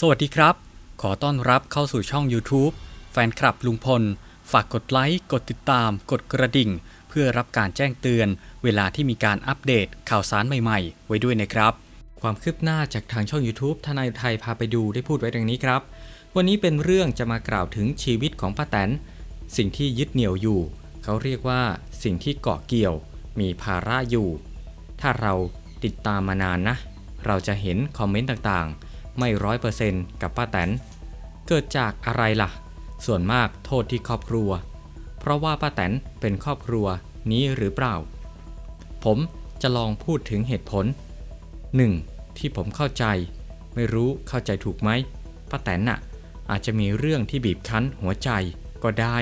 สวัสดีครับ ขอต้อนรับเข้าสู่ช่อง YouTube แฟนคลับลุงพล ฝากกดไลค์ กดติดตาม กดกระดิ่ง เพื่อรับการแจ้งเตือน เวลาที่มีการอัปเดตข่าวสารใหม่ๆ ไว้ด้วยนะครับ ความคืบหน้าจากทางช่อง YouTube ทนายไทยพาไปดูได้พูดไว้ดังนี้ครับ วันนี้เป็นเรื่องจะมากล่าวถึงชีวิตของป้าแตน สิ่งที่ยึดเหนี่ยวอยู่ เขาเรียกว่าสิ่งที่เกาะเกี่ยว มีภาระอยู่ ถ้าเราติดตามมานานนะ เราจะเห็นคอมเมนต์ต่างๆ ไม่ร้อยเปอร์เซนต์กับป้าแตน เกิดจากอะไรล่ะ ส่วนมากโทษที่ครอบครัว เพราะว่าป้าแตนเป็นครอบครัวนี้หรือเปล่า ผมจะลองพูดถึงเหตุผล 1. ที่ผมเข้าใจ ไม่รู้เข้าใจถูกไหมป้าแตนน่ะ อาจจะมีเรื่องที่บีบคั้นหัวใจก็ได้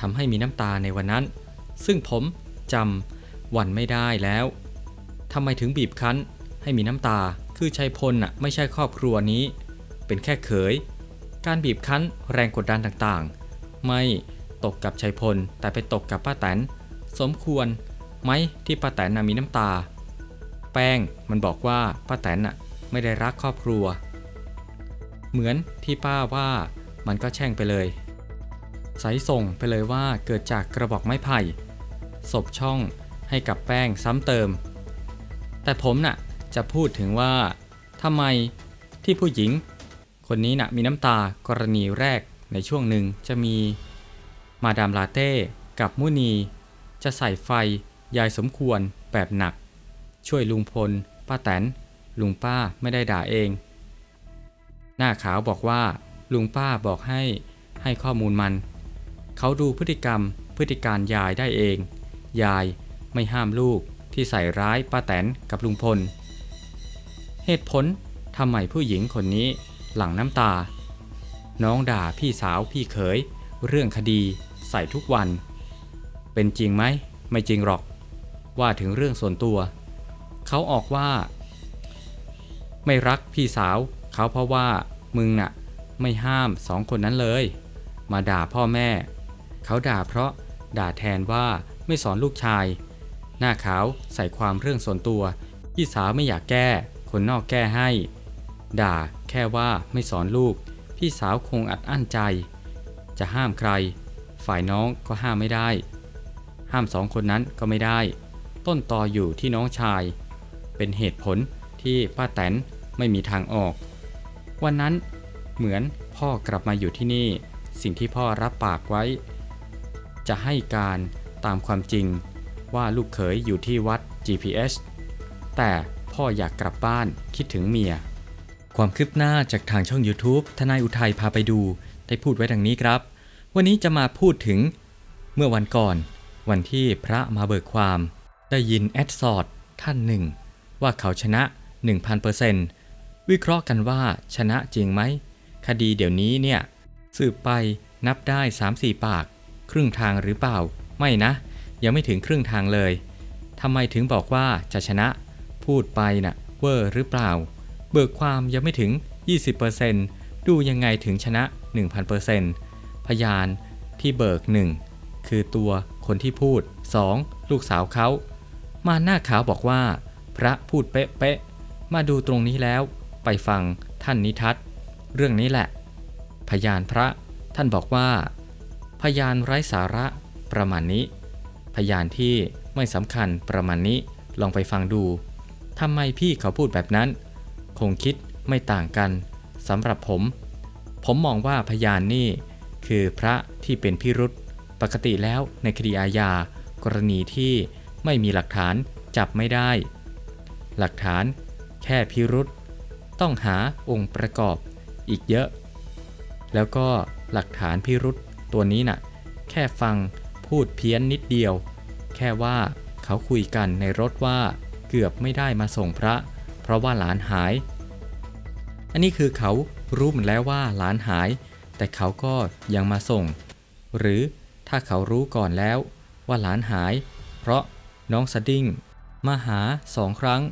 ทำให้มีน้ำตาในวันนั้น ซึ่งผมจำวันไม่ได้แล้วทำไมถึงบีบคั้นให้มีน้ำตา คือชัยพลน่ะไม่ใช่ครอบครัวนี้ เป็นแค่เขย การบีบคั้นแรงกดดันต่างๆ ไม่ตกกับชัยพล แต่ไปตกกับป้าแตน สมควรไหมที่ป้าแตนน่ะมีน้ำตา แป้งมันบอกว่าป้าแตนน่ะไม่ได้รักครอบครัว เหมือนที่ป้าว่ามันก็แช่งไปเลยสายส่งไปเลยว่าเกิดจากกระบอกไม้ไผ่ศพช่องให้กับแป้งซ้ำเติม แต่ผมน่ะจะพูดถึงว่า ทำไมที่ผู้หญิง คนนี้น่ะมีน้ำตากรณีแรกในช่วงหนึ่งจะมีมาดามลาเต้กับมุนี จะใส่ไฟยายสมควรแบบหนัก ช่วยลุงพล ป้าแตน ลุงป้าไม่ได้ด่าเอง หน้าขาวบอกว่า ลุงป้าบอกให้ให้ข้อมูลมัน เขาดูพฤติกรรมพฤติการยายได้เอง ยายไม่ห้ามลูกที่ใส่ร้ายป้าแตนกับลุงพล เหตุผลทำไมผู้หญิงคนนี้หลั่งน้ำตา น้องด่าพี่สาวพี่เขย เรื่องคดีใส่ทุกวัน เป็นจริงไหม ไม่จริงหรอก ว่าถึงเรื่องส่วนตัว เขาออกว่า ไม่รักพี่สาว เขาเพราะว่ามึงน่ะ ไม่ห้ามสองคนนั้นเลย มาด่าพ่อแม่ เขาด่าเพราะด่าแทนว่าไม่สอนลูกชาย หน้าขาวใส่ความเรื่องส่วนตัว พี่สาวไม่อยากแก้ คนนอกแก้ให้ ด่าแค่ว่าไม่สอนลูก พี่สาวคงอัดอั้นใจ จะห้ามใคร ฝ่ายน้องก็ห้ามไม่ได้ ห้ามสองคนนั้นก็ไม่ได้ ต้นตออยู่ที่น้องชาย เป็นเหตุผลที่ป้าแตนไม่มีทางออก วันนั้นเหมือนพ่อกลับมาอยู่ที่นี่ สิ่งที่พ่อรับปากไว้ จะให้การตามความจริงว่าลูกเขยอยู่ที่วัด GPS แต่ พ่ออยากกลับบ้าน คิดถึงเมีย ความคืบหน้าจากทางช่อง YouTube ทนายอุทัยพาไปดู ได้พูดไว้ดังนี้ครับ วันนี้จะมาพูดถึง เมื่อวันก่อน วันที่พระมาเบิกความ ได้ยินแอดสอดท่านหนึ่ง ว่าเขาชนะ 1,000%วิเคราะห์กันว่าชนะจริงไหม คดีเดี๋ยวนี้เนี่ย สืบไปนับได้ 3-4 ปาก ครึ่งทางหรือเปล่า ไม่นะ ยังไม่ถึงครึ่งทางเลยทำไมถึงบอกว่าจะชนะ พูดไปนะ่ะเวอร์หรือเปล่า เบิกความยังไม่ถึง 20%ดูยังไงถึงชนะ 1,000%พยานที่เบิก 1 คือตัวคนที่พูด 2. ลูกสาวเขา มาหน้าขาวบอกว่า พระพูดเป๊ะๆมาดูตรงนี้แล้วไปฟังท่านนิทัศน์เรื่องนี้แหละ พยานพระท่านบอกว่า พยานไร้สาระประมาณนี้ พยานที่ไม่สำคัญประมาณนี้ลองไปฟังดู ทำไมพี่เขาพูดแบบนั้น คงคิดไม่ต่างกันสำหรับผม ผมมองว่าพยานนี่ คือพระที่เป็นพิรุษปกติแล้วในคดีอาญา กรณีที่ไม่มีหลักฐานจับไม่ได้ หลักฐานแค่พิรุษต้องหาองค์ประกอบอีกเยอะ แล้วก็หลักฐานพิรุษตัวนี้น่ะ แค่ฟังพูดเพี้ยนนิดเดียว แค่ว่าเขาคุยกันในรถว่า เกือบไม่ได้มาส่งพระ เพราะว่าหลานหาย อันนี้คือเขารู้หมดแล้วว่าหลานหาย แต่เขาก็ยังมาส่ง หรือถ้าเขารู้ก่อนแล้วว่าหลานหาย เพราะน้องสดิ้งมาหาสองครั้ง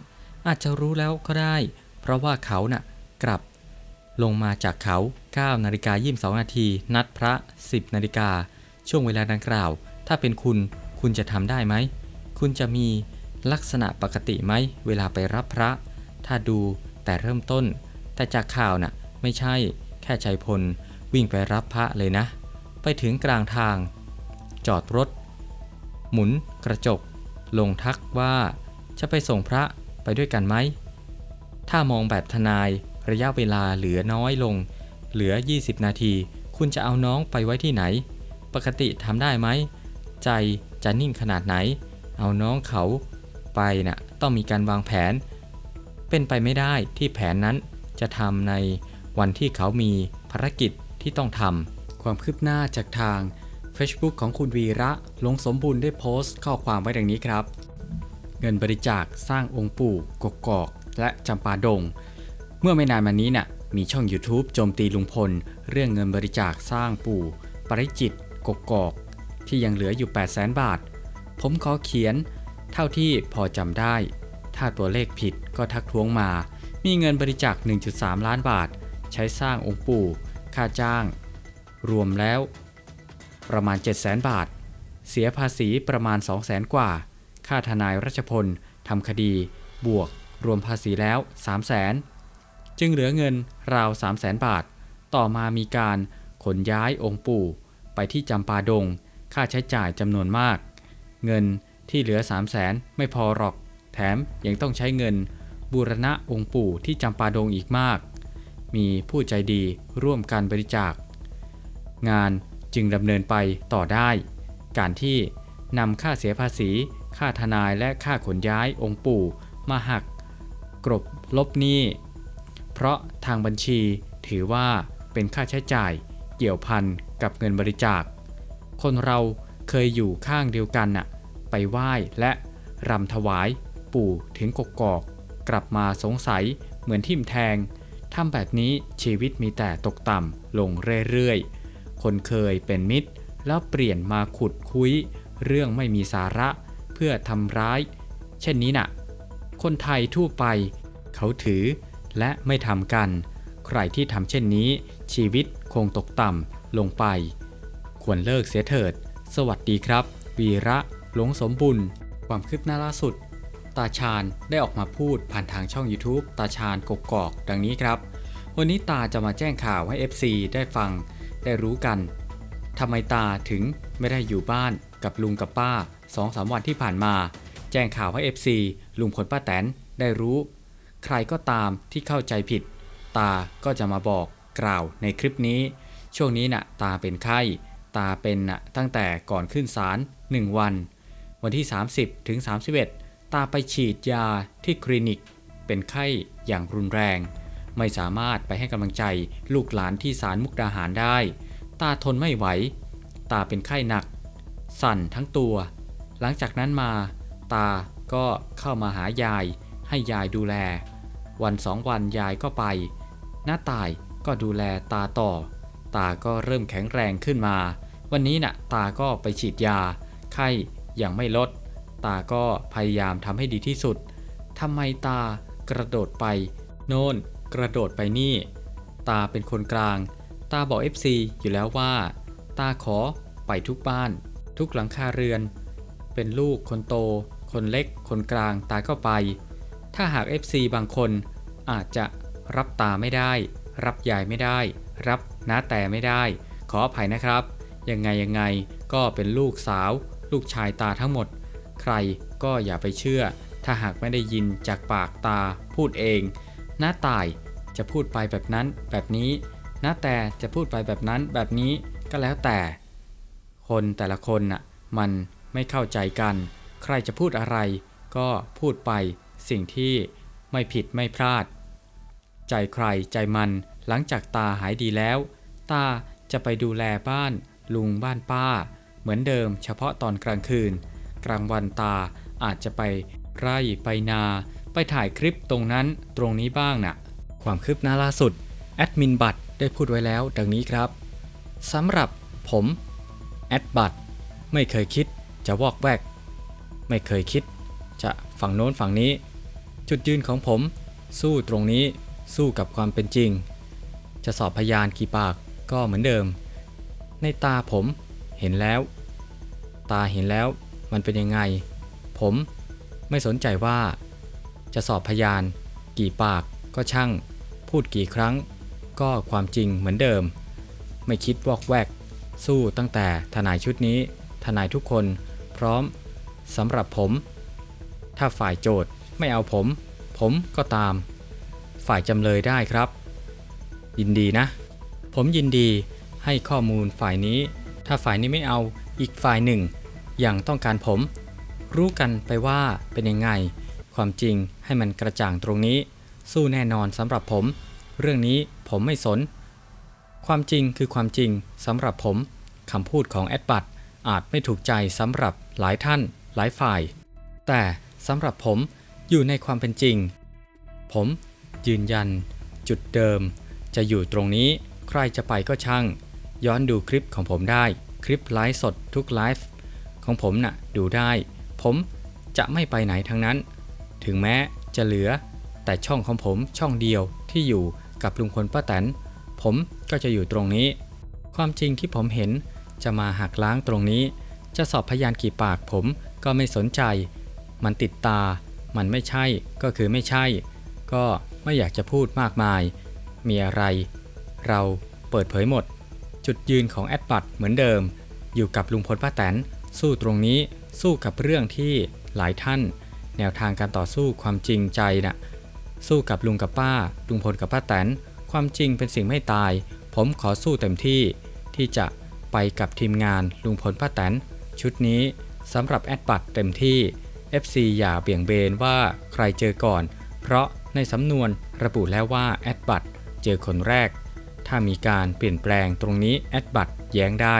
อาจจะรู้แล้วก็ได้ เพราะว่าเขาน่ะกลับ ลงมาจากเขา9นาฬิกา22นาทีนัดพระ 10นาฬิกาช่วงเวลาดังกล่าว ถ้าเป็นคุณคุณจะทำได้ไหม คุณจะมี ลักษณะปกติไหมเวลาไปรับพระ ถ้าดูแต่เริ่มต้น แต่จากข่าวน่ะไม่ใช่แค่ชัยพล วิ่งไปรับพระเลยนะ ไปถึงกลางทาง จอดรถ หมุนกระจก ลงทักว่าจะไปส่งพระไปด้วยกันไหม ถ้ามองแบบทนายระยะเวลาเหลือน้อยลง เหลือ 20 นาที คุณจะเอาน้องไปไว้ที่ไหน ปกติทำได้ไหม ใจจะนิ่งขนาดไหน เอาน้องเขา ไปนะ่ะต้องมีการวางแผน เป็นไปไม่ได้ที่แผนนั้นจะทำในวันที่เขามีภารกิจที่ต้องทำความคืบหน้าจากทาง Facebook ของคุณวีระลงสมบูรณ์ได้โพสต์ข้อความไว้ดังนี้ครับ เงินบริจาคสร้างองค์ปู่กกอก และจำปาดง เมื่อไม่นานมานี้น่ะมีช่อง YouTube โจมตีลุงพล เรื่องเงินบริจาคสร้างปู่ ปริจิตกกอก ที่ยังเหลืออยู่ 8 0 0แสนบาท ผมขอเขียน เท่าที่พอจำได้ ถ้าตัวเลขผิดก็ทักท้วงมา มีเงินบริจาค 1.3 ล้านบาท ใช้สร้างองค์ปู่ ค่าจ้าง รวมแล้ว ประมาณ 7 0 0 0 0 0 บาท เสียภาษีประมาณ 2 0 0 0 0 0 กว่า ค่าทนายรัชพลทำคดี บวก รวมภาษีแล้ว 3 0 0 0 0 0 จึงเหลือเงินราว 3 0 0 0 0 0 บาท ต่อมามีการขนย้ายองค์ปู่ ไปที่จำปาดง ค่าใช้จ่ายจำนวนมาก เงิน ที่เหลือ 3 0 0 0 0 0ไม่พอหรอก แถมยังต้องใช้เงิน บูรณะองค์ปู่ที่จำปาดงอีกมาก มีผู้ใจดีร่วมการบริจาค งานจึงดำเนินไปต่อได้ การที่นำค่าเสียภาษี ค่าทนายและค่าขนย้ายองค์ปู่มาหัก กรบลบหนี้เพราะทางบัญชีถือว่าเป็นค่าใช้จ่ายเกี่ยวพันกับเงินบริจาค คนเราเคยอยู่ข้างเดียวกันน่ะ ไปไหว้และรำถวาย ปู่ถึงกกอก กลับมาสงสัยเหมือนทิ่มแทงทำแบบนี้ชีวิตมีแต่ตกต่ำลงเรื่อยๆ คนเคยเป็นมิตร แล้วเปลี่ยนมาขุดคุย เรื่องไม่มีสาระเพื่อทำร้าย เช่นนี้น่ะ คนไทยทั่วไป เขาถือและไม่ทำกัน ใครที่ทำเช่นนี้ ชีวิตคงตกต่ำลงไป ควรเลิกเสียเถิด สวัสดีครับ วีระ หลงสมบุญความคืบหน้าล่าสุด ตาชาญได้ออกมาพูดผ่านทางช่อง YouTube ตาชาญกกอก ดังนี้ครับ วันนี้ตาจะมาแจ้งข่าวให้ FC ได้ฟัง ได้รู้กันทำไมตาถึงไม่ได้อยู่บ้านกับลุงกับป้า2องสามวันที่ผ่านมา แจ้งข่าวให้ FC ลุงพลป้าแตนได้รู้ ใครก็ตามที่เข้าใจผิด ตาก็จะมาบอกกล่าวในคลิปนี้ ช่วงนี้น่ะตาเป็นไข้ ตาเป็นน่ะตั้งแต่ก่อนขึ้นศาล1วัน วันที่ 30 ถึง 31 ตาไปฉีดยาที่คลินิก เป็นไข้อย่างรุนแรง ไม่สามารถไปให้กำลังใจลูกหลานที่ศาลมุกดาหารได้ ตาทนไม่ไหว ตาเป็นไข้หนัก สั่นทั้งตัว หลังจากนั้นมา ตาก็เข้ามาหายาย ให้ยายดูแล วันสองวันยายก็ไป หน้าตายก็ดูแลตาต่อ ตาก็เริ่มแข็งแรงขึ้นมา วันนี้น่ะตาก็ไปฉีดยา ไข้ ยังไม่ลด ตาก็พยายามทำให้ดีที่สุดทำไมตากระโดดไป โน่นกระโดดไปนี่ ตาเป็นคนกลาง ตาบอก FC อยู่แล้วว่า ตาขอไปทุกบ้าน ทุกหลังคาเรือน เป็นลูกคนโต คนเล็ก คนกลางตาก็ไป ถ้าหาก FC บางคนอาจจะรับตาไม่ได้ รับยายไม่ได้ รับน้าแต่ไม่ได้ ขออภัยนะครับ ยังไงยังไงก็เป็นลูกสาว ลูกชายตาทั้งหมด ใครก็อย่าไปเชื่อ ถ้าหากไม่ได้ยินจากปากตาพูดเองน้าตายจะพูดไปแบบนั้นแบบนี้น้าแต่จะพูดไปแบบนั้นแบบนี้ก็แล้วแต่ คนแต่ละคนน่ะมันไม่เข้าใจกัน ใครจะพูดอะไร ก็พูดไปสิ่งที่ไม่ผิดไม่พลาด ใจใครใจมันหลังจากตาหายดีแล้ว ตาจะไปดูแลบ้านลุงบ้านป้า เหมือนเดิมเฉพาะตอนกลางคืน กลางวันตาอาจจะไปไร่ไปนา ไปถ่ายคลิปตรงนั้นตรงนี้บ้างน่ะ ความคืบหน้าล่าสุด แอดมินบัตรได้พูดไว้แล้วดังนี้ครับสำหรับผม แอดบัตรไม่เคยคิดจะวอกแวก ไม่เคยคิด จะฝั่งโน้นฝั่งนี้ จุดยืนของผม สู้ตรงนี้สู้กับความเป็นจริง จะสอบพยานกี่ปากก็เหมือนเดิม ในตาผม เห็นแล้ว ตาเห็นแล้วมันเป็นยังไง ผมไม่สนใจว่า จะสอบพยาน กี่ปากก็ช่าง พูดกี่ครั้ง ก็ความจริงเหมือนเดิม ไม่คิดวอกแวก สู้ตั้งแต่ทนายชุดนี้ ทนายทุกคนพร้อมสำหรับผม ถ้าฝ่ายโจทย์ไม่เอาผม ผมก็ตาม ฝ่ายจำเลยได้ครับ ยินดีนะ ผมยินดีให้ข้อมูลฝ่ายนี้ ถ้าฝ่ายนี้ไม่เอาอีกฝ่ายหนึ่ง อย่างต้องการผม รู้กันไปว่าเป็นยังไง ความจริงให้มันกระจ่างตรงนี้ สู้แน่นอนสำหรับผม เรื่องนี้ผมไม่สน ความจริงคือความจริงสำหรับผมคำพูดของแอดบัตอาจไม่ถูกใจสำหรับหลายท่านหลายฝ่าย แต่สำหรับผมอยู่ในความเป็นจริง ผมยืนยัน จุดเดิม จะอยู่ตรงนี้ ใครจะไปก็ช่าง ย้อนดูคลิปของผมได้ คลิปไลฟ์สดทุกไลฟ์ของผมน่ะดูได้ ผมจะไม่ไปไหนทั้งนั้น ถึงแม้จะเหลือ แต่ช่องของผมช่องเดียวที่อยู่กับลุงพลป้าแตน ผมก็จะอยู่ตรงนี้ ความจริงที่ผมเห็นจะมาหักล้างตรงนี้ จะสอบพยานกี่ปากผมก็ไม่สนใจ มันติดตา มันไม่ใช่ก็คือไม่ใช่ ก็ไม่อยากจะพูดมากมาย มีอะไร เราเปิดเผยหมด จุดยืนของแอดบัตเหมือนเดิม อยู่กับลุงพลป้าแตน สู้ตรงนี้สู้กับเรื่องที่หลายท่าน แนวทางการต่อสู้ความจริงใจน่ะสู้กับลุงกับป้า ลุงพลกับป้าแตน ความจริงเป็นสิ่งไม่ตาย ผมขอสู้เต็มที่ ที่จะไปกับทีมงานลุงพลป้าแตน ชุดนี้สำหรับแอดบัตเต็มที่ FC อย่าเบี่ยงเบนว่าใครเจอก่อน เพราะในสำนวนระบุแล้วว่าแอดบัตเจอคนแรก ถ้ามีการเปลี่ยนแปลงตรงนี้แอดบัตแย้งได้